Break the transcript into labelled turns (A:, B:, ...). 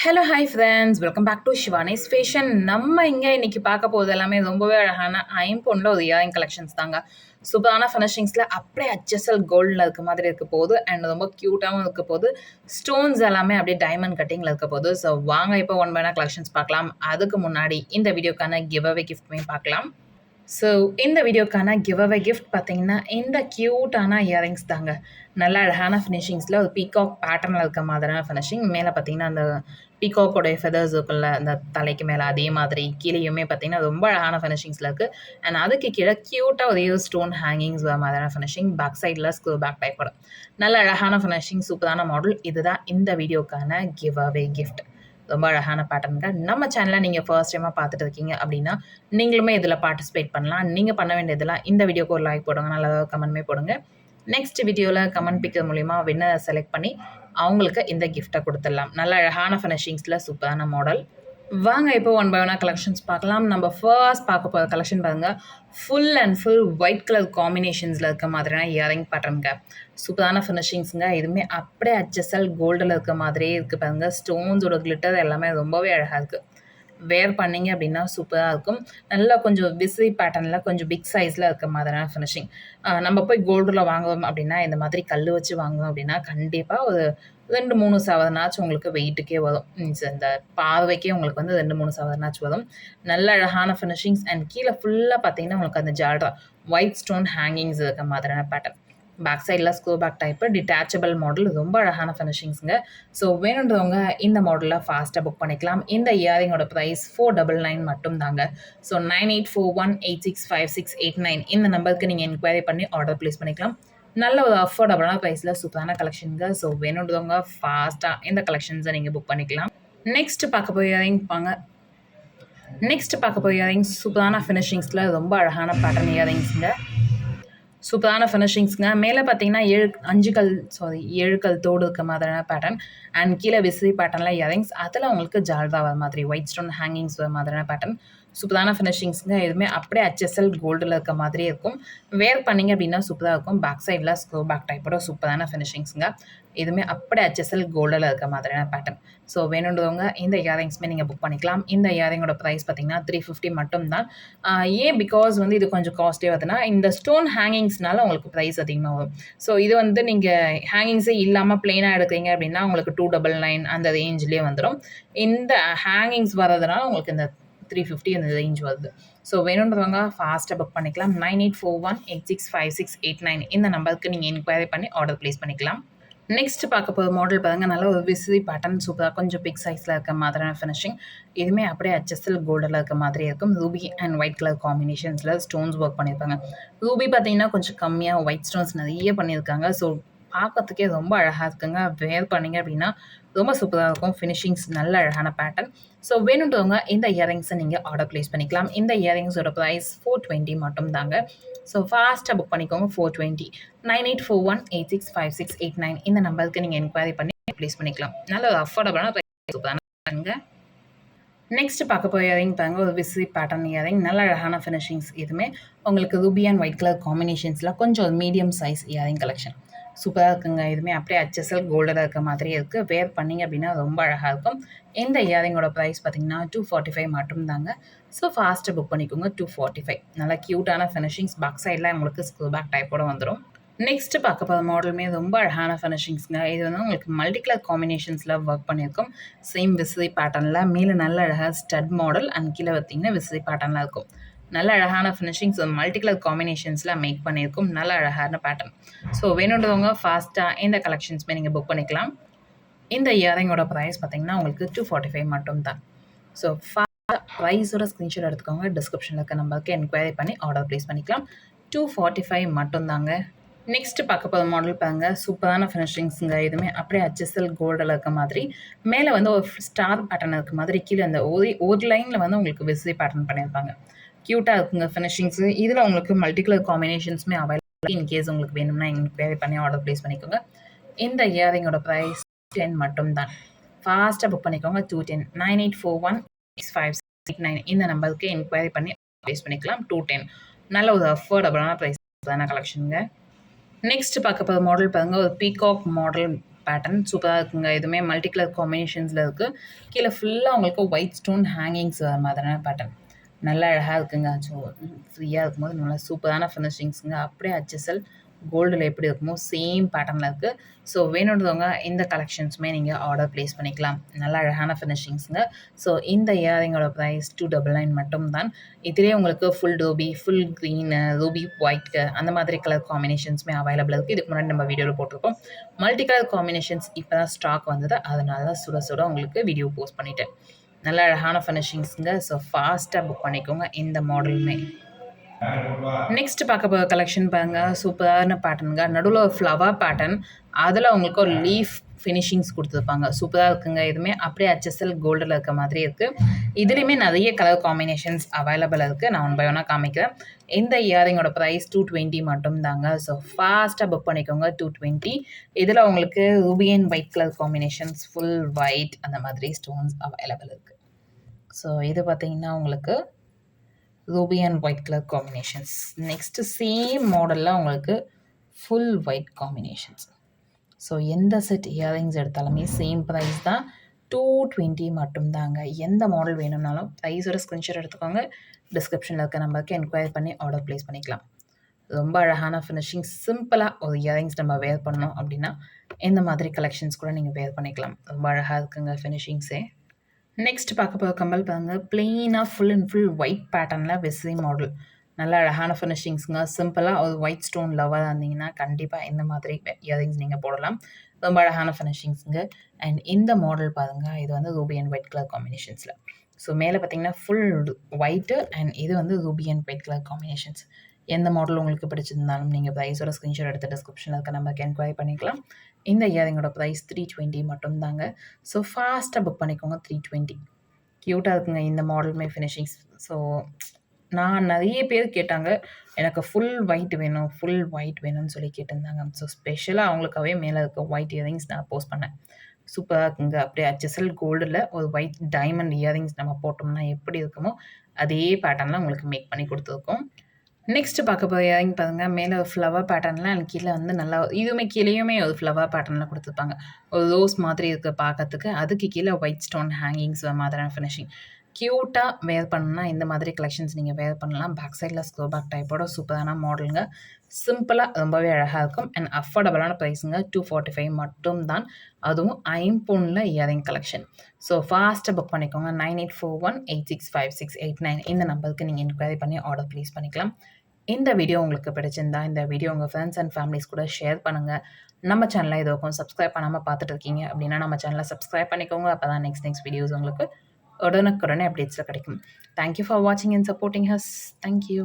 A: Hello hi friends welcome back to Shivani's fashion நம்ம இங்கே இன்னைக்கு பார்க்க போகிறது எல்லாமே ரொம்பவே அழகான ஐம்பொன்னில் ஒரு இயரிங் கலெக்ஷன்ஸ் தாங்க. சூப்பரான ஃபினிஷிங்ஸில் அப்படியே அச்சசல் கோல்டில் இருக்க மாதிரி இருக்க போகுது. அண்ட் ரொம்ப க்யூட்டாகவும் இருக்க போகுது. ஸ்டோன்ஸ் எல்லாமே அப்படியே டைமண்ட் கட்டிங்கில் இருக்க போகுது. ஸோ வாங்க இப்போ ஒன் பை கலெக்ஷன்ஸ் பார்க்கலாம். அதுக்கு முன்னாடி இந்த வீடியோக்கான கிவ் அவே கிஃப்ட்மே பார்க்கலாம். ஸோ இந்த வீடியோக்கான கிவ் அவே கிஃப்ட் பார்த்தீங்கன்னா இந்த க்யூட்டான இயரிங்ஸ் தாங்க. நல்ல அழகான ஃபினிஷிங்ஸில் ஒரு பீகாக் பேட்டர்னில் இருக்க மாதிரியான ஃபினிஷிங் மேலே பார்த்தீங்கன்னா அந்த பீகாக்கோடைய ஃபெதர்ஸ் இருக்குல்ல அந்த தலைக்கு மேலே அதே மாதிரி கீழேயுமே பார்த்தீங்கன்னா ரொம்ப அழகான ஃபினிஷிங்ஸில் இருக்குது அண்ட் அதுக்கு கீழே க்யூட்டாக ஒரே ஸ்டோன் ஹேங்கிங்ஸ் வர மாதிரியான ஃபினிஷிங் பேக் சைடில் ஸ்க்ரூ பேக் டைப்போட நல்ல அழகான ஃபினிஷிங் சூப்பரான மாடல் இதுதான் இந்த வீடியோக்கான கிவ் அவே கிஃப்ட் ரொம்ப அழகான பேட்டர்னுங்க நம்ம சேனலை நீங்கள் ஃபர்ஸ்ட் டைமாக பார்த்துட்டு இருக்கீங்க அப்படின்னா நீங்களுமே இதில் பார்ட்டிசிபேட் பண்ணலாம். நீங்கள் பண்ண வேண்டியதெல்லாம் இந்த வீடியோக்கு ஒரு லைக் போடுங்க. நல்லா கமெண்ட்மே போடுங்க. நெக்ஸ்ட் வீடியோவில் கமெண்ட் பிக்கர் மூலிமா வின்னர் செலக்ட் பண்ணி அவங்களுக்கு இந்த கிஃப்ட்டை கொடுத்துடலாம். நல்ல அழகான ஃபினிஷிங்ஸில் சூப்பரான மாடல் வாங்க இப்போ ஒன் பை ஒன்னாக கலெக்ஷன்ஸ் பார்க்கலாம். நம்ம ஃபர்ஸ்ட் பார்க்க போகிற கலெக்ஷன் பாருங்கள் full and full white colour காம்பினேஷன்ஸில் இருக்க மாதிரியான இயரிங் பேட்டர்னுங்க சூப்பரான ஃபினிஷிங்ஸுங்க இதுவுமே அப்படியே அட்ஜஸ்டல் கோல்டில் இருக்க மாதிரியே இருக்குது பாருங்கள் ஸ்டோன்ஸோட கிளிட்டர் எல்லாமே ரொம்பவே அழகாக இருக்குது வேர் பண்ணிங்க அப்படின்னா சூப்பராக இருக்கும். நல்லா கொஞ்சம் பிஸி பேட்டர்னில் கொஞ்சம் பிக் சைஸில் இருக்க மாதிரியான ஃபினிஷிங் நம்ம போய் கோல்டில் வாங்குவோம் அப்படின்னா இந்த மாதிரி கல் வச்சு வாங்குவோம் அப்படின்னா கண்டிப்பாக ஒரு ரெண்டு மூணு சவரனாச்சும் உங்களுக்கு வெயிட்டுக்கே வரும். மீன்ஸ் இந்த பார்வைக்கே உங்களுக்கு வந்து ரெண்டு மூணு சவரனாச்சும் வரும். நல்ல அழகான ஃபினிஷிங்ஸ் அண்ட் கீழே ஃபுல்லாக பார்த்தீங்கன்னா உங்களுக்கு அந்த ஜால்ரா ஒயிட் ஸ்டோன் ஹேங்கிங்ஸ் இருக்க மாதிரியான பேட்டர்ன் பேக் சைடில் ஸ்கூ பேக் டைப்பு டிட்டாச்சபிள் மாடல் ரொம்ப அழகான ஃபினிஷிங்ஸுங்க ஸோ வேணுன்றவங்க இந்த மாடலில் ஃபாஸ்ட்டாக புக் பண்ணிக்கலாம். இந்த இயரிங்கோட ப்ரைஸ் ஃபோர் டபுள் நைன் மட்டும் தாங்க so nine eight four one eight six five six eight nine இந்த நம்பருக்கு நீங்கள் என்கொயரி பண்ணி ஆர்டர் ப்ளேஸ் பண்ணிக்கலாம். நல்ல ஒரு அஃபோர்டபுளான ப்ரைஸில் சூப்பரான கலெக்ஷனுங்க ஸோ வேணுன்றவங்க ஃபாஸ்ட்டாக இந்த கலெக்ஷன்ஸை நீங்கள் புக் பண்ணிக்கலாம். நெக்ஸ்ட் பார்க்க போய் இயரிங் பாங்க. நெக்ஸ்ட் பார்க்க போய் இயரிங்ஸ் சூப்பரான ஃபினிஷிங்ஸில் ரொம்ப அழகான பேட்டர்ன் இயரிங்ஸுங்க சூப்பரான ஃபினிஷிங்ஸ்ங்க மேலே பார்த்தீங்கன்னா ஏழு அஞ்சு கல் சாரி ஏழு கல் தோடு இருக்க மாதிரியான பேட்டர்ன் அண்ட் கீழே விசிறி பேட்டர்னில் இயரிங்ஸ் அதில் உங்களுக்கு ஜால்ரா வர மாதிரி ஒயிட் ஸ்டோன் ஹேங்கிங்ஸ் வர மாதிரியான பேட்டர்ன் சூப்பரான ஃபினிஷிங்ஸுங்க எதுவுமே அப்படியே ஹெச்எஸ்எல் கோல்டில் இருக்க மாதிரியே இருக்கும். வேர் பண்ணிங்க அப்படின்னா சூப்பராக இருக்கும். பேக் சைடில் ஸ்க்ரோ பேக் டைப்போட சூப்பரான ஃபினிஷிங்ஸுங்க இதுவுமே அப்படியே ஹெச்எஸ்எல் கோல்டில் இருக்க மாதிரியான பேட்டர்ன் ஸோ வேணுன்றவங்க இந்த இயரிங்ஸுமே நீங்கள் புக் பண்ணிக்கலாம். இந்த இயரிங்கோட ப்ரைஸ் பார்த்தீங்கன்னா த்ரீ ஃபிஃப்டி மட்டும் தான் ஏன்? பிகாஸ் வந்து இது கொஞ்சம் காஸ்ட்லி வருதுன்னா இந்த ஸ்டோன் ஹேங்கிங்ஸ்னால உங்களுக்கு ப்ரைஸ் அதிகமாக வரும். ஸோ இது வந்து நீங்கள் ஹேங்கிங்ஸே இல்லாமல் ப்ளெயினாக எடுக்கிறீங்க அப்படின்னா உங்களுக்கு டூ டபுள் நைன் அந்த ரேஞ்சிலே வந்துடும் இந்த ஹேங்கிங்ஸ் வர்றதுனால உங்களுக்கு இந்த த்ரீ ஃபிஃப்டி அந்த ரேஞ்ச் வருது. ஸோ வேணுன்றவங்க ஃபாஸ்ட்டாக புக் பண்ணிக்கலாம். Nine eight four one eight six five six eight nine இந்த நம்பருக்கு நீங்கள் என்கொயரி பண்ணி ஆர்டர் ப்ளேஸ் பண்ணிக்கலாம். நெக்ஸ்ட் பார்க்க போகிற மாடல் பாருங்கள் நல்ல ஒரு விசிறி பேட்டர்ன் சூப்பராக கொஞ்சம் பிக் சைஸில் இருக்க மாதிரியான ஃபினிஷிங் இதுவுமே அப்படியே ஹெச்எஸ்எல் கோல்டில் இருக்க மாதிரி இருக்கும். ரூபி அண்ட் ஒயிட் கலர் காம்பினேஷன்ஸில் ஸ்டோன்ஸ் ஒர்க் பண்ணியிருப்பாங்க ரூபி பார்த்தீங்கன்னா கொஞ்சம் கம்மியாக ஒயிட் ஸ்டோன்ஸ் நிறைய பண்ணியிருக்காங்க ஸோ பார்க்கறதுக்கே ரொம்ப அழகாக இருக்குங்க. வேர் பண்ணிங்க அப்படின்னா ரொம்ப சூப்பராக இருக்கும். ஃபினிஷிங்ஸ் நல்ல அழகான பேட்டர்ன் ஸோ வேணுன்றவங்க இந்த இயரிங்ஸை நீங்கள் ஆர்டர் ப்ளேஸ் பண்ணிக்கலாம். இந்த இயரிங்ஸோட ப்ரைஸ் ஃபோர் டுவெண்ட்டி மட்டும் தாங்க. ஸோ ஃபாஸ்ட்டாக புக் பண்ணிக்கோங்க. Four twenty nine eight four one eight six five six eight nine இந்த நம்பருக்கு நீங்கள் என்கொயரி பண்ணி ப்ளேஸ் பண்ணிக்கலாம். நல்ல ஒரு அஃபோர்டபுளான ப்ரைஸ் நெக்ஸ்ட் பார்க்க போய் இயரிங் பாருங்க. ஒரு விசி பேட்டர்ன் இயரிங் நல்ல அழகான ஃபினிஷிங்ஸ் இதுவுமே உங்களுக்கு ரூபி அண்ட் ஒயிட் கலர் காம்பினேஷன்ஸில் கொஞ்சம் ஒரு மீடியம் சைஸ் இயரிங் கலெக்ஷன் சூப்பராக இருக்குங்க. இதுவுமே அப்படியே ஹெச்எஸ்எல் கோல்டில் இருக்க மாதிரியே இருக்குது வேர் பண்ணிங்க அப்படின்னா ரொம்ப அழகாக இருக்கும். இந்த இயரிங்கோட ப்ரைஸ் பார்த்தீங்கன்னா டூ ஃபார்ட்டி ஃபைவ் மட்டும்தாங்க. ஸோ ஃபாஸ்ட்டாக புக் பண்ணிக்கோங்க. டூ ஃபார்ட்டி ஃபைவ் நல்லா க்யூட்டான ஃபினிஷிங்ஸ் பாக் சைடில் உங்களுக்கு ஸ்க்ரூ பேக் டைப்போட வந்துடும் நெக்ஸ்ட் பார்க்க போகிற மாடலுமே ரொம்ப அழகான ஃபினிஷிங்ஸ்ங்க இது வந்து உங்களுக்கு மல்டி கலர் காம்பினேஷன்ஸில் ஒர்க் பண்ணியிருக்கும். சேம் விசிறி பேட்டர்னில் மேலே நல்ல அழகாக ஸ்டட் மாடல் அண்ட் கீழே பார்த்தீங்கன்னா விசிறி பேட்டர்னில் இருக்கும். நல்ல அழகான ஃபினிஷிங்ஸ் மல்டி கலர் காம்பினேஷன்ஸில் மேக் பண்ணியிருக்கும். நல்ல அழகான பேட்டர்ன் ஸோ வேணுன்றவங்க ஃபாஸ்ட்டாக இந்த கலெக்ஷன்ஸுமே நீங்கள் புக் பண்ணிக்கலாம். இந்த இயரிங்கோட ப்ரைஸ் பார்த்தீங்கன்னா உங்களுக்கு டூ ஃபார்ட்டி ஃபைவ் மட்டும் தான். ஸோ ஃபா ப்ரைஸோட ஸ்க்ரீன்ஷாட் எடுத்துக்கோங்க. டிஸ்கிரிப்ஷனில் இருக்க நம்பருக்கு என்கொயரி பண்ணி ஆர்டர் ப்ளேஸ் பண்ணிக்கலாம். டூ ஃபார்ட்டி ஃபைவ் மட்டும்தாங்க நெக்ஸ்ட் பார்க்க போகிற மாடல் பாருங்க. சூப்பரான ஃபினிஷிங்ஸுங்க இதுவுமே அப்படியே ஹெச்எஸ்எல் கோல்டில் இருக்க மாதிரி. மேலே வந்து ஒரு ஸ்டார் பேட்டர்ன் இருக்க மாதிரி. கீழே அந்த ஒரு ஒரு லைனில் வந்து உங்களுக்கு விசிறி பேட்டர்ன் பண்ணியிருப்பாங்க. க்யூட்டாக இருக்குங்க ஃபினிஷிங்ஸு இதில் உங்களுக்கு மல்டிகலர் காம்பினேஷன்ஸுமே அவைலபிள் இன் கேஸ் உங்களுக்கு வேணும்னா எங்களுக்கு பண்ணி ஆர்டர் ப்ளேஸ் பண்ணிக்கோங்க. இந்த இயரிங்கோட ப்ரைஸ் டென் மட்டும்தான். ஃபாஸ்ட்டாக புக் பண்ணிக்கோங்க. Two ten nine eight four one six five eight nine இந்த நம்பருக்கு என்கொயரி பண்ணி ப்ளேஸ் பண்ணிக்கலாம். டூ டென் நல்ல ஒரு அஃபோர்டபுளான ப்ரைஸ் தான கலெக்ஷனுங்க நெக்ஸ்ட் பார்க்க போகிற மாடல் பாருங்கள் ஒரு பீகாக் மாடல் பேட்டர்ன் சூப்பராக இருக்குங்க. இதுவுமே மல்டி கலர் காம்பினேஷன்ஸில் இருக்குது கீழே ஃபுல்லாக உங்களுக்கு ஒயிட் ஸ்டோன் ஹேங்கிங்ஸ் வர மாதிரியான பேட்டர்ன் நல்லா அழகாக இருக்குங்க. ஸோ ஃப்ரீயாக இருக்கும்போது நல்லா சூப்பரான ஃபினிஷிங்ஸுங்க அப்படியே ஹச்எஸ்எல் கோல்டில் எப்படி இருக்குமோ சேம் பேட்டர்னில் இருக்குது ஸோ வேணுன்றவங்க இந்த கலெக்ஷன்ஸுமே நீங்கள் ஆர்டர் ப்ளேஸ் பண்ணிக்கலாம். நல்ல அழகான ஃபினிஷிங்ஸுங்க ஸோ இந்த இயரிங்கோட ப்ரைஸ் டூ டபுள் நைன் மட்டும் தான் இதிலே உங்களுக்கு ஃபுல் டோபி ஃபுல் க்ரீனு ரூபி ஒயிட் அந்த மாதிரி கலர் காம்பினேஷன்ஸுமே அவைலபிள் இருக்குது இதுக்கு முன்னாடி நம்ம வீடியோவில் போட்டிருக்கோம். மல்டி கலர் காம்பினேஷன்ஸ் இப்போ தான் ஸ்டாக் வந்தது. அதனால தான் சுட சுட உங்களுக்கு வீடியோ போஸ்ட் பண்ணிவிட்டேன் நல்ல அழகான ஃபினிஷிங்ஸுங்க ஸோ ஃபாஸ்ட்டாக புக் பண்ணிக்கோங்க இந்த மாடலுமே நெக்ஸ்ட் பார்க்க போகிற கலெக்ஷன் பாருங்க. சூப்பரான பேட்டர்னுங்க நடுவில் ஒரு ஃப்ளவர் பேட்டர்ன் அதில் உங்களுக்கு ஒரு லீஃப் ஃபினிஷிங்ஸ் கொடுத்துருப்பாங்க. சூப்பராக இருக்குங்க இதுவுமே அப்படியே ஹச்எஸ்எல் கோல்டில் இருக்க மாதிரி இருக்குது இதுலேயுமே நிறைய கலர் காம்பினேஷன்ஸ் அவைலபிள் இருக்குது நான் ஒன் பை ஒன்னாக காமிக்கிறேன். இந்த இயரிங்கோட ப்ரைஸ் டூ டுவெண்ட்டி மட்டும்தாங்க ஸோ ஃபாஸ்ட்டாக புக் பண்ணிக்கோங்க டூ டுவெண்ட்டி இதில் உங்களுக்கு ruby and white colour combinations full white அந்த மாதிரி ஸ்டோன்ஸ் அவைலபிள் இருக்குது ஸோ இது பார்த்திங்கன்னா உங்களுக்கு ruby and white colour combinations next same மாடலில் உங்களுக்கு ஃபுல் ஒயிட் காம்பினேஷன்ஸ் ஸோ எந்த செட் இயரிங்ஸ் எடுத்தாலுமே சேம் ப்ரைஸ் தான். டூ டுவெண்ட்டி மட்டும்தாங்க எந்த மாடல் வேணும்னாலும் ப்ரைஸோட ஸ்க்ரீன்ஷாட் எடுத்துக்கோங்க. டிஸ்கிரிப்ஷனில் இருக்க நம்பருக்கு என்கொயர் பண்ணி ஆர்டர் ப்ளேஸ் பண்ணிக்கலாம். ரொம்ப அழகான ஃபினிஷிங் சிம்பிளாக ஒரு இயரிங்ஸ் நம்ம வேர் பண்ணோம் அப்படின்னா இந்த மாதிரி கலெக்ஷன்ஸ் கூட நீங்கள் வேர் பண்ணிக்கலாம். ரொம்ப அழகாக இருக்குங்க ஃபினிஷிங்ஸே நெக்ஸ்ட் பார்க்க போகிற கம்பல் பாருங்க. பிளெயினாக ஃபுல் அண்ட் ஃபுல் ஒயிட் பேட்டர்னில் வெஸ்ஸி மாடல் நல்லா அழகான ஃபினிஷிங்ஸுங்க சிம்பிளாக ஒரு ஒயிட் ஸ்டோன் லவ்வாக இருந்தீங்கன்னா கண்டிப்பாக இந்த மாதிரி இயரிங்ஸ் நீங்கள் போடலாம். ரொம்ப அழகான ஃபினிஷிங்ஸுங்க அண்ட் இந்த மாடல் பாருங்கள் இது வந்து ரூபி அண்ட் ஒயிட் கலர் காம்பினேஷன்ஸில் ஸோ மேலே பார்த்தீங்கன்னா ஃபுல் ஒயிட்டு அண்ட் இது வந்து ruby and white colour combinations எந்த மாடல் உங்களுக்கு பிடிச்சிருந்தாலும் நீங்கள் ப்ரைஸோட ஸ்க்ரீன்ஷாட் எடுத்து டிஸ்கிரிப்ஷனில் இருக்க நம்பருக்கு என்கொயரி பண்ணிக்கலாம். இந்த இயரிங்கோட ப்ரைஸ் த்ரீ டுவெண்ட்டி மட்டும் தாங்க ஸோ ஃபாஸ்ட்டாக புக் பண்ணிக்கோங்க த்ரீ டுவெண்ட்டி க்யூட்டாக இருக்குங்க இந்த மாடலுமே ஃபினிஷிங்ஸ் ஸோ நான் நிறைய பேர் கேட்டாங்க எனக்கு ஃபுல் ஒயிட் வேணும் ஃபுல் ஒயிட் வேணும்னு சொல்லி கேட்டிருந்தாங்க. ஸோ ஸ்பெஷலாக அவங்களுக்காகவே மேலே இருக்க ஒயிட் இயரிங்ஸ் நான் போஸ்ட் பண்ணேன். சூப்பராக இருக்குங்க. அப்படியே ஹெச்எஸ்எல் கோல்டில் ஒரு ஒயிட் டைமண்ட் இயரிங்ஸ் நம்ம போட்டோம்னா எப்படி இருக்குமோ அதே பேட்டர்னில் உங்களுக்கு மேக் பண்ணி கொடுத்துருக்கோம். நெக்ஸ்ட்டு பார்க்க போகிற இயரிங் பாருங்க. மேலே ஒரு ஃப்ளவர் பேட்டர்ன்லாம் எனக்கு கீழே வந்து நல்லா இதுவுமே கீழேயுமே ஒரு ஃப்ளவர் பேட்டர்னில் கொடுத்துருப்பாங்க. ஒரு ரோஸ் மாதிரி இருக்குது பார்க்கறதுக்கு. அதுக்கு கீழே ஒயிட் ஸ்டோன் ஹேங்கிங்ஸ் மாதிரியான ஃபினிஷிங் க்யூட்டாக வேர் பண்ணால் இந்த மாதிரி கலெக்ஷன்ஸ் நீங்கள் வேர் பண்ணலாம். பேக் சைடில் ஸ்க்ரோ பேக் டைப்போட சூப்பரான மாடலுங்க சிம்பிளாக ரொம்பவே அழகாக இருக்கும். அண்ட் அஃபோர்டபுளான ப்ரைஸுங்க டூ ஃபார்ட்டி ஃபைவ் மட்டும் தான் அதுவும் ஐம்பொன்னில் இயரிங் கலெக்ஷன் ஸோ ஃபாஸ்ட்டாக புக் பண்ணிக்கோங்க. Nine eight four one eight six five six eight nine இந்த நம்பருக்கு நீங்கள் என்கொயரி பண்ணி ஆர்டர் ப்ளேஸ் பண்ணிக்கலாம். இந்த வீடியோ உங்களுக்கு பிடிச்சிருந்தா இந்த வீடியோ உங்கள் ஃப்ரெண்ட்ஸ் அண்ட் ஃபேமிலிஸ் கூட ஷேர் பண்ணுங்கள் நம்ம சேனலை இது வரைக்கும் சப்ஸ்கிரைப் பண்ணாமல் பார்த்துட்டு இருக்கீங்க அப்படின்னா நம்ம சேனலை சப்ஸ்கிரைப் பண்ணிக்கோங்க. அப்போ தான் நெக்ஸ்ட் நெக்ஸ்ட் வீடியோஸ் உங்களுக்கு உடனுக்குடனே அப்டேட்ஸில் கிடைக்கும். தேங்க்யூ ஃபார் வாட்சிங் and supporting us thank you